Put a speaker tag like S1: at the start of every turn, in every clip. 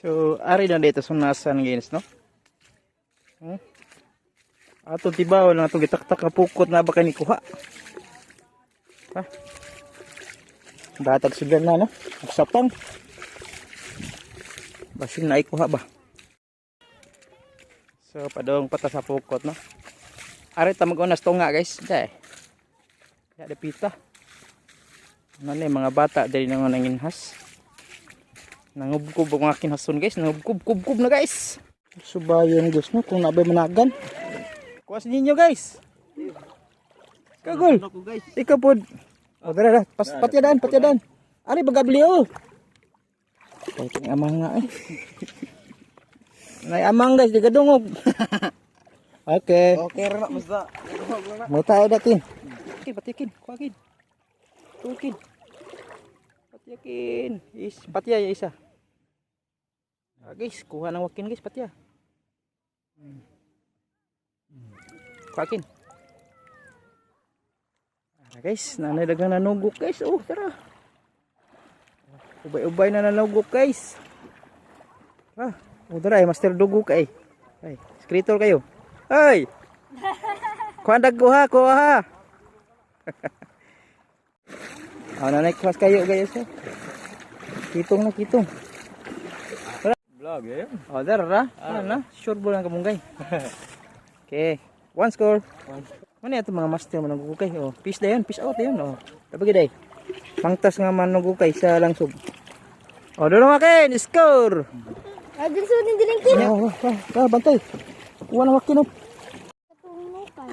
S1: So, ari na dito sa nasan guys, no? Hmm? Ato tibaw lang atong gitaktak na pukot na ba kani kuha. Ha? Datag sudan na no? Sapang. Basin na ikuha ba? So, padong pata sa pukot, no? Ari ta mag-unas tunga guys. Dai. Ya ada pita. Ano na yung mga bata dali na nga nanginhas. Nangubkub ang aking hason guys. Nangubkub-kub na guys. Subayan guys no. Kung nabay managan. Kuwas ninyo guys. Kagol. Ikaw po. O dara dara. Pas, patyadan, patyadan. Ari bagabli oh. Kaya amang nga eh. Nay amang guys. Di kadungog. okay.
S2: Okay ra na basta.
S1: May tayo datin. Patikin, patikin. Kuhakin. Tukin. Patikin. Is, patya ya isa. Ah, guys, kuha ng wakin guys, patya. Hmm. Hmm. Kuhakin. Ah, guys, nanay dagang nanugok guys. Oh, tara. Ubay-ubay na nanugok guys. Ah, oh, tara, eh, master dugok ay. Ay, skritor kayo. Ay! Kuha kuha, kuha. oh, nanay kelas kayo guys. Oh. Kitong na kitong.
S2: Vlog eh.
S1: Oh, dar ra. Ano na? Sure ball ang kamunggay. okay. One score. Mana ito mga master manugukay. Oh, peace dayon, peace out dayon. Oh. Tapos day. Pangtas nga manugukay sa langsog. Oh, doon makin, score.
S3: Ah, dun sa din din kin.
S1: Oh, oh, bantay. Kuha na wakin oh.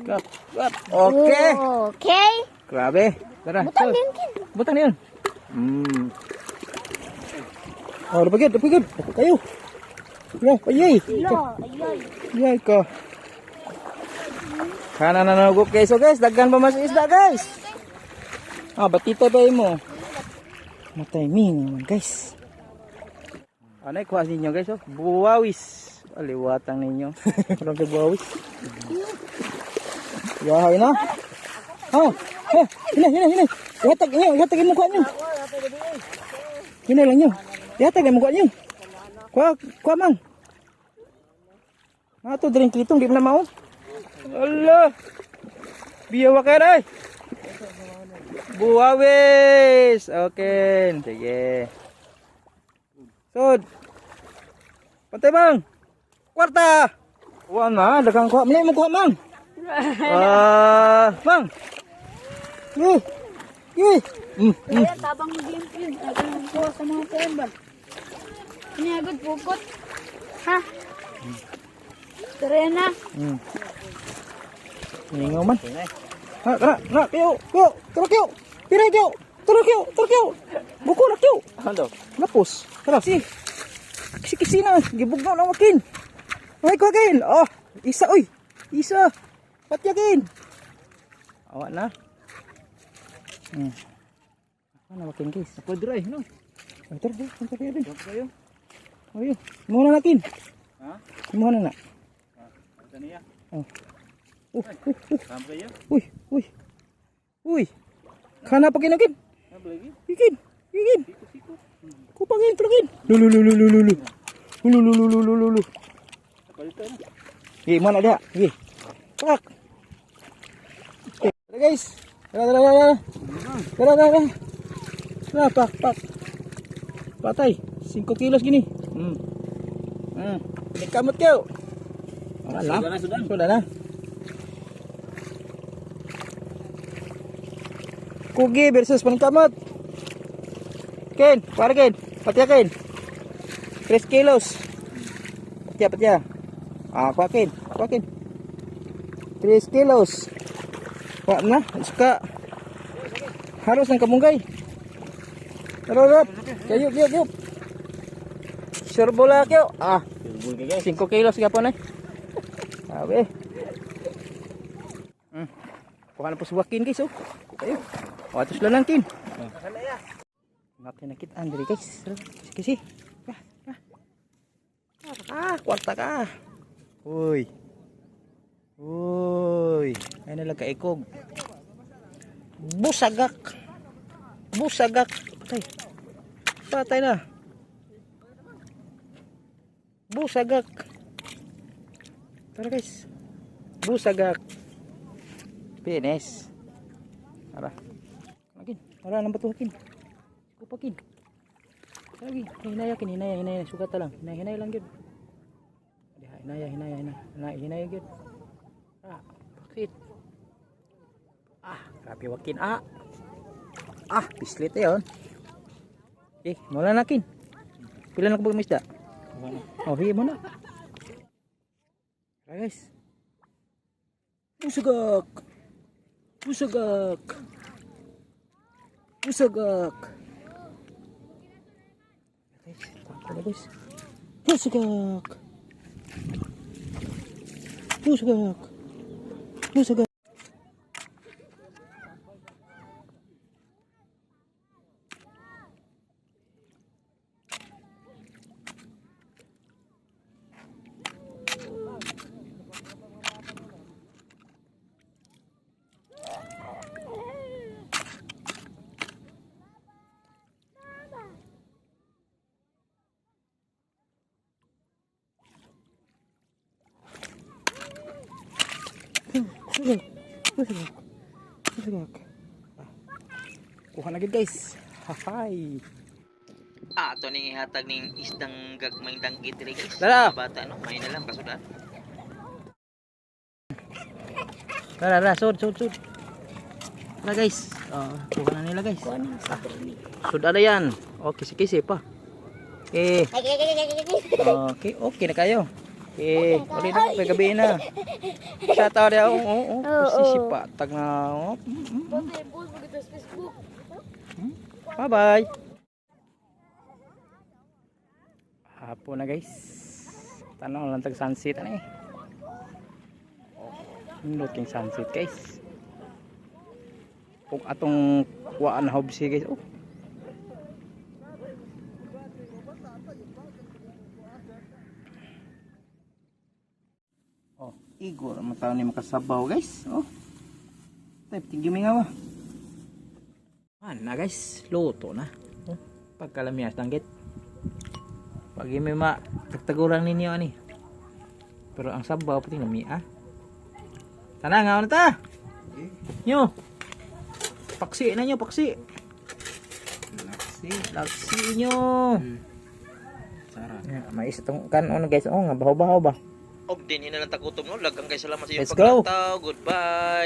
S1: Cut, cut. Okay.
S3: Okay.
S1: Grabe. Tara.
S3: Butang din kin.
S1: Butang yun. Hmm. Oh, lapagid, lapagid. Kayo. Ya, payay.
S3: Lo, ayoy.
S1: Yay ko. Kana na nagugok guys. So guys, daggan pa mas isda guys. Ah, batita ba mo? Matay mi naman guys. Ano kuha ninyo guys? Oh? Buwawis. Aliwatang ninyo. Parang buwawis. Yahay na. Oh, oh, hina, hina, hina. Ihatag nyo, ihatag yung mukha nyo. Hina lang nyo. Ihatag yung mukha nyo. Kuha, kuha mang. Ato drink kitong di na mao. Allah. Biyawa ka ray. Buwawis. Okay. Sige. Sud. Pantay bang. Kwarta. Kuha na, dagang kuha. Mo kuha mang. Ah, mang. Eh. Eh. Mm, mm.
S3: Kaya tabang game yun. Agang ko sa mga tembal. Inagod pukot. Ha? Tara na.
S1: Mm. Ningaw man. Ha, tara, tara, kayo, kayo, tara kayo. Tira kayo. Tara kayo, tara kayo. Buko na kayo.
S2: Ano?
S1: Lapos. Tara, si. Kisi-kisi na. Gibugnaw na wakin. Ay, ko again. Oh, isa, oy. Isa. Patyakin. Awa na. Hmm. Ano wakin guys?
S2: Ako dry no.
S1: Ay, tara, tara, tara, tara.
S2: Kayo.
S1: Ayun. Muna natin.
S2: Ha?
S1: Muna na.
S2: Ito niya.
S1: Oh. Uh, uh, uh.
S2: Sampai ya.
S1: Uy, uy. Uy. Kana
S2: lagi?
S1: Ikin. Ikin. Kupangin, tulungin. Lulu, lulu, lulu, lulu. Lulu, lulu, lulu, lulu. Mana dia? Guys. Tara, tara, tara. Tara, tara, tara. Tara, pak, pak. Patay. 5 kilos gini. Hmm. Hmm. Ini kamot kau. Alah.
S2: Sudah na, sudah.
S1: Sudah na. Kugi versus paningkamot. Ken, para Ken. Patya Ken. 3 kilos. Patya, patya. Ah, kuha Ken. Kuha Ken. 3 kilos. Kuha na. Suka. Harus ng kamunggay. Tara. Kayo, kayo, kayo. Sure bola kayo. Ah,
S2: Bulbul ka guys.
S1: 5 kilos gapon eh. Sabi. Hmm. Kuha na po sa wakin guys oh. Kayo. O atos lang kin. Natin nakit Andre guys. Kasi. Ah, kwarta ka. Uy. Uy. Ay nalang kaikog. Busagak. Busagak. Patay. Patay na. Busagak. Tara guys. Busagak. Finish. Tara. Lagi. Tara nang batuhakin. Kupakin. Lagi. Hinaya kin hinaya hinaya sugat lang. Hinaya hinaya lang. Diha, Hinaya hinaya hinaya. Hinaya hinaya gyud. Ah, bakit? Ah, grabe wakin ah. Ah, pislit eh yun. Eh, mula na kin. Pila na ko ba isda?
S2: Ano?
S1: Oh, hiya mo na. Guys. Pusagak. Pusagak. Pusagak. Guys, tara guys. Pusagak. Pusagak. Pusagak. Pusagak. Pusagak. Ah. Kuha na gid guys. Hahay.
S4: Ah, ato ning ihatag ning isdang gagmayng danggit diri guys.
S1: Dala.
S4: Bata no, may na lang kasudan.
S1: Tara, tara, sud, sud, sud. Tara guys. Oh, kuha na nila guys.
S3: Kuha na dili.
S1: Sud ada yan. Okay, kisi pa. Okay. Okay, okay na kayo. Okay, ulit na may gabi na. Sa tao dia, oo, oo, oo. Sisi pa, tag na. Bye-bye. Hapon na guys. Tanong lang tag sunset na eh. Nindot king sunset guys. Kung atong kuhaan na hobsi guys. Oh. Oh, igor man taon ni makasabaw guys. Oh. Type tinggi mingaw. Ah, na guys, luto na. Oh, pagkalamias tanggit. Pag may ma tagtagulang ninyo ani. Pero ang sabaw pati nami ah. Tana nga na ta. Nyo. Paksi na nyo, paksi. Laksi, laksi nyo.
S2: Sarap.
S1: Yeah, mais itong kan ano guys, oh nga bahaw-bahaw ba.
S4: Og din ina lang tagutom no, lagang kay salamat sa
S1: go.
S4: paglantaw. Goodbye.